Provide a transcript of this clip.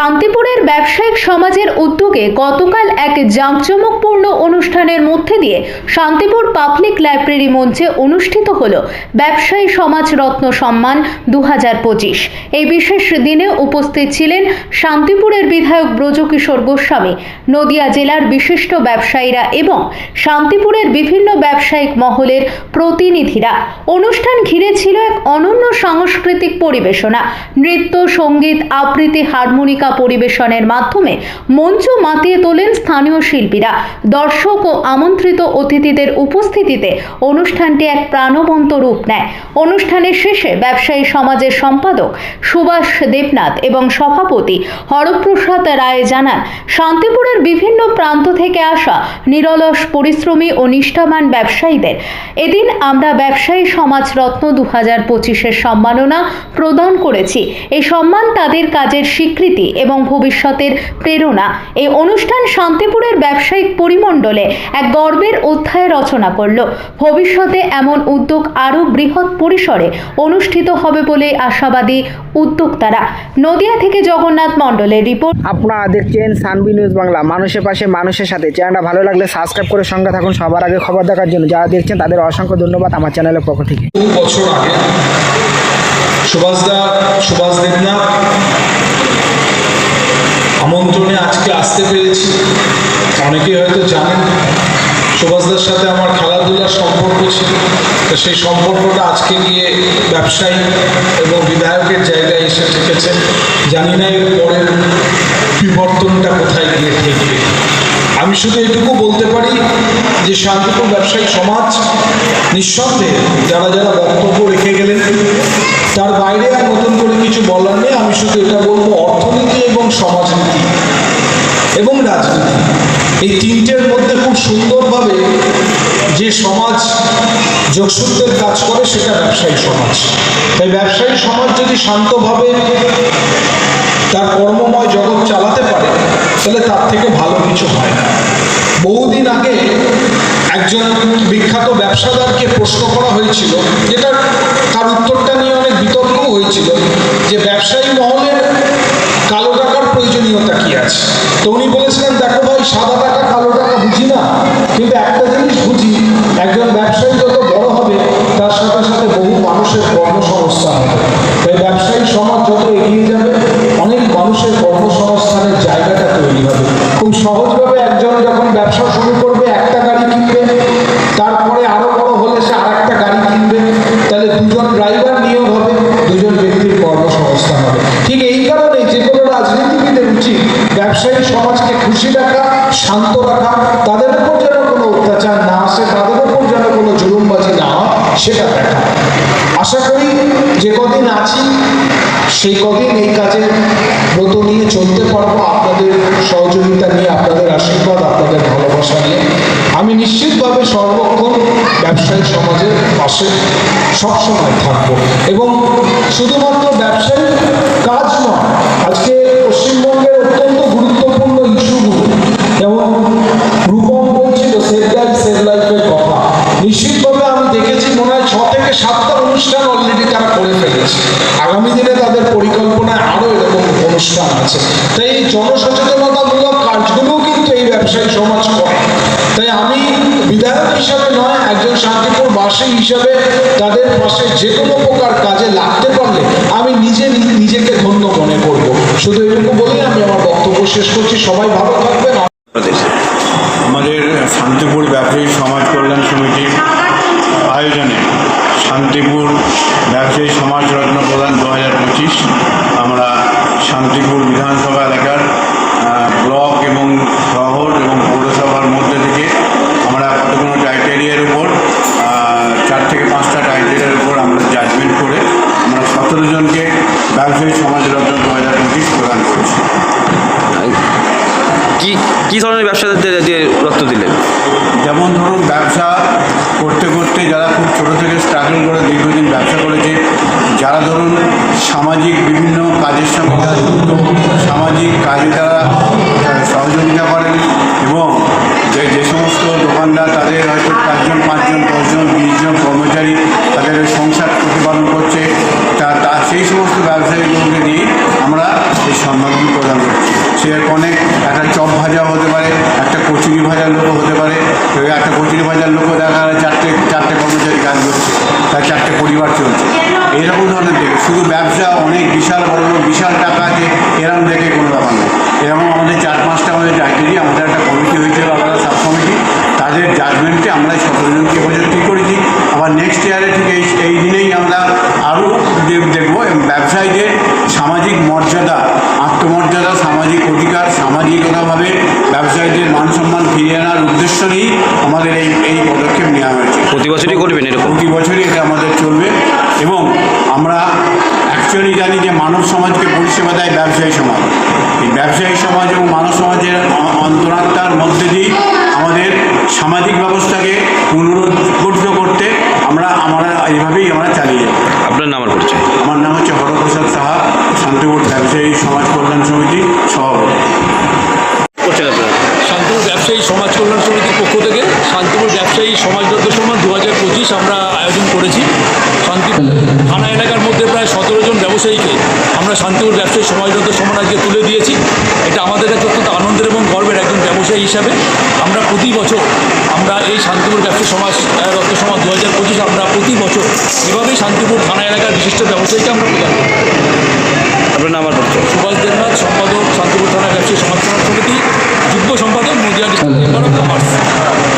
শান্তিপুরের ব্যবসায়িক সমাজের উদ্যোগে গতকাল এক জাঁকজমকপূর্ণ অনুষ্ঠানের মধ্যে দিয়ে শান্তিপুর পাবলিক লাইব্রেরি মঞ্চে অনুষ্ঠিত হল ব্যবসায়ী সমাজ রত্ন সম্মান দু হাজার পঁচিশ। এই বিশেষ দিনে উপস্থিত ছিলেন শান্তিপুরের বিধায়ক ব্রজকিশোর গোস্বামী, নদিয়া জেলার বিশিষ্ট ব্যবসায়ীরা এবং শান্তিপুরের বিভিন্ন ব্যবসায়িক মহলের প্রতিনিধিরা। অনুষ্ঠান ঘিরে ছিল এক অনন্য সাংস্কৃতিক পরিবেশনা। নৃত্য, সংগীত, আবৃত্তি, হারমোনিকা পরিবেশনের মাধ্যমে মঞ্চ মাতিয়ে তোলেন স্থানীয় শিল্পীরা। দর্শক ও আমন্ত্রিত অতিথিদের উপস্থিতিতে অনুষ্ঠানটি এক প্রাণবন্ত রূপ নেয়। অনুষ্ঠানের শেষে ব্যবসায়ী সমাজের সম্পাদক সুভাষ দেবনাথ এবং সভাপতি হরপ্রসাদ রায় জানান, শান্তিপুরের বিভিন্ন প্রান্ত থেকে আসা নিরলস পরিশ্রমী ও নিষ্ঠাবান ব্যবসায়ীদের এদিন আমরা ব্যবসায়ী সমাজ রত্ন দু হাজার পঁচিশের সম্মাননা প্রদান করেছি। এই সম্মান তাদের কাজের স্বীকৃতি এবং ভবিষ্যতের প্রেরণা। এই অনুষ্ঠান শান্তিপুরের ব্যবসায়িক পরিমণ্ডলে এক গর্বের অধ্যায় রচনা করল। ভবিষ্যতে এমন উদ্যোগ আরও বৃহৎ পরিসরে অনুষ্ঠিত হবে বলে আশাবাদী উদ্যোক্তারা। নদিয়া থেকে জগন্নাথ মণ্ডলের রিপোর্ট। আপনারা দেখছেন সানবি নিউজ বাংলা। মানুষের পাশে মানুষের সাথে। চ্যানেলটা ভালো লাগলে সাবস্ক্রাইব করে সঙ্গে থাকুন। সবার আগে খবর দেখার জন্য যারা দেখছেন তাদের অসংখ্য ধন্যবাদ আমার চ্যানেলের পক্ষ থেকে। বহু বছর আগে সুভাষদা সুভাষ দেবনাথ আমন্ত্রণে আজকে আসতে পেরেছি। অনেকেই হয়তো জানেন সুভাষদার সাথে আমার খেলাধুলার সম্পর্ক ছিল। তো সেই সম্পর্কটা আজকে গিয়ে ব্যবসায়ী এবং বিধায়কের জায়গায় এসে ঠেকেছে জানি না এর পরের বিবর্তনটা কোথায় গিয়ে ঠেকবে আমি শুধু এটুকু বলতে পারি যে শান্তিপুর ব্যবসায়ী সমাজ নিঃসন্দেহে যারা যারা বক্তব্য রেখে গেলেন, তার বাইরে আর নতুন করে কিছু বলার নেই। আমি শুধু এটা বলব, অর্থনীতি এবং সমাজনীতি। এবং রাজনীতি। এই তিনটের মধ্যে খুব সুন্দরভাবে যে সমাজ যোগসূত্রের কাজ করে, সেটা ব্যবসায়ী সমাজ। তাই ব্যবসায়ী সমাজ যদি শান্তভাবে তার কর্মময় জগৎ চালাতে পারে, তাহলে তার থেকে ভালো কিছু হয় না। বহুদিন আগে একজন বিখ্যাত ব্যবসাদারকে প্রশ্ন করা হয়েছিল যেটা তার উত্তরটা নিয়ে অনেক বিতর্কও হয়েছিল, যে ব্যবসায়ী মহলের প্রয়োজনীয়তা কি আছে? তো উনি বলেছিলেন, দেখো ভাই, সাদা টাকা, কালো টাকা বুঝি না, কিন্তু একটা জিনিস বুঝি, একজন ব্যবসায়ী যত বড় হবে, তার সাথে সাথে বহু মানুষের কর্মসংস্থান অত্যাচার না আসে, তাদের উপর যেন কোনো জুলুমবাজি না সেটা দেখা। আশা করি যে কদিন আছি, সেই কদিন এই কাজে ব্রত নিয়ে চলতে পারব। আপনাদের সহযোগিতা নিয়ে, আপনাদের আশীর্বাদ, আপনাদের ভালোবাসা নিয়ে। আমি নিশ্চিতভাবে সর্বক্ষণ ব্যবসায়ী সমাজের পাশে সবসময় থাকব। এবং শুধুমাত্র দিনে তাদের পরিকল্পনায় আরও এরকম অনুষ্ঠান আছে। তাই এই জনসচেতনতামূলক কাজগুলোও কিন্তু এই ব্যবসায়ী সমাজ করে। তাই আমি বিধায়ক হিসাবে নয়, একজন শান্তিপুর বাসী হিসাবে তাদের পাশে যে কোনো প্রকার কাজে লাগতে পারলে আমি নিজে নিজেকে ধন্য মনে করব। শুধু এটুকু বলেই আমি আমার বক্তব্য শেষ করছি। সবাই ভালো থাকবেন। আমাদের শান্তিপুর ব্যবসায়ী সমাজ কল্যাণ সমিতির আয়োজনে শান্তিপুর ব্যবসায়ী সমাজ রত্ন প্রদান দু হাজার পঁচিশ। আমরা শান্তিপুর বিধানসভা এলাকার ব্লক এবং শহর এবং কি কি ধরনের দিয়ে রক্ত দিলেন? যেমন ধরুন ব্যবসা করতে করতে যারা খুব ছোটো থেকে স্ট্রাগল করে দীর্ঘদিন ব্যবসা করেছে, যারা ধরুন সামাজিক বিভিন্ন কাজের সঙ্গে যুক্ত, সামাজিক কাজে তারা সহযোগিতা করেন এবং যে যে সমস্ত দোকানদার তাদের হয়তো চারজন, পাঁচজন, দশজন, বিশজন কর্মচারী তাদের সংসার প্রতিপালন করছে, তা সেই সমস্ত ব্যবসায়ীগুলোকে দিয়ে আমরা এই সম্মানগুলি প্রদান করছি। সে অনেক কচুরি লোক দেখা গেলো চারটে চারটে কর্মচারী কাজ করছে তার চারটে পরিবার চলছে। এরকম ধরনের দেখে, শুধু ব্যবসা অনেক বিশাল বড় বিশাল টাকা আছে, এরকম দেখে কোনো ব্যাপার নেই। এরকম আমাদের চার পাঁচটা আমাদের ডাক্তারি আমাদের একটা কমিটি হয়েছিল আলাদা সাব কমিটি তাদের জাজমেন্টে আমরা সতেরো জনকে এবছর ঠিক করেছি। আবার নেক্সট ইয়ারে ঠিক এই এই দিনেই আমরা আরও দেখব ব্যবসায়ীদের ব্যবসায়ীদের মান সম্মান ফিরিয়ে আনার উদ্দেশ্য নিয়েই আমাদের এই এই পদক্ষেপ নেওয়া হয়েছে। প্রতি বছরই করবেন এরকম? প্রতি বছরই এটা আমাদের চলবে। এবং আমরা অ্যাকচুয়ালি জানি যে মানব সমাজকে পরিষেবা দেয় ব্যবসায়ী সমাজ। এই ব্যবসায়ী সমাজ এবং মানব সমাজের অন্তরাত্মার মধ্যে দিয়েই আমাদের সামাজিক ব্যবস্থাকে পুনরুদ্গঠিত করতে আমরা আমরা এইভাবেই আমরা চালিয়ে যাব আপনার নাম পরিচয়? আমার নাম হচ্ছে হরপ্রসাদ সাহা শান্তিপুর ব্যবসায়ী সমাজ কল্যাণ সমিতি সভাপতি। করছেন আপনারা? শান্তিপুর ব্যবসায়ী সমাজ কল্যাণ সমিতির পক্ষ থেকে শান্তিপুর ব্যবসায়ী সমাজরত্ন সম্মান দু হাজার পঁচিশ আমরা আয়োজন করেছি। শান্তিপুর থানা এলাকার মধ্যে প্রায় সতেরো জন ব্যবসায়ীকে আমরা শান্তিপুর ব্যবসায়ী সমাজরত্ন সম্মান আজকে তুলে দিয়েছি। এটা আমাদের কাছে অত্যন্ত আনন্দের এবং গর্বের একজন ব্যবসায়ী হিসাবে আমরা প্রতি বছর আমরা এই শান্তিপুর ব্যবসায়ী সমাজ রত্ন সমাজ দু হাজার পঁচিশ আমরা প্রতি বছর এভাবেই শান্তিপুর থানা এলাকার বিশিষ্ট ব্যবসায়ীকে আমরা প্রদান করি। আপনার নাম সুভাষ দেবনাথ সম্পাদক শান্তিপুর